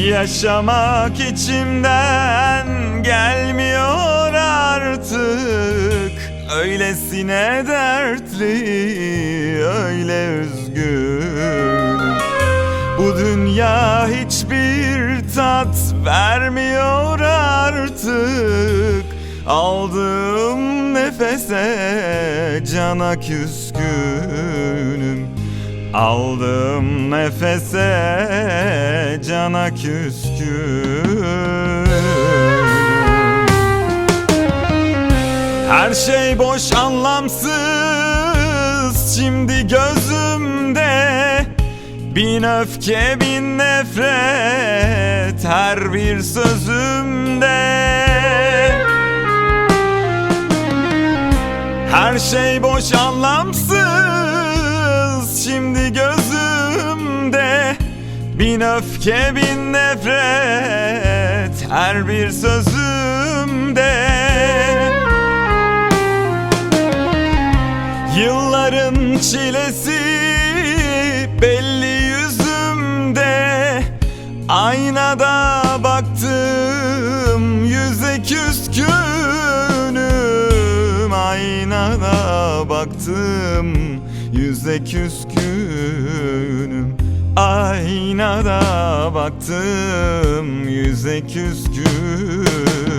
Yaşamak içimden gelmiyor artık. Öylesine dertli, öyle üzgün Bu dünya hiçbir tat vermiyor artık. Aldığım nefese cana küskünüm. Aldığım nefese cana küskünüm her şey boş anlamsız. Şimdi gözümde Bin öfke bin nefret. Her bir sözümde. Her şey boş anlamsız. Şimdi gözümde Bin öfke bin nefret her bir sözümde. Yılların çilesi belli yüzümde. Aynada baktım yüze küskünüm Aynada baktım yüze küskünüm Aynada baktım yüze küskünüm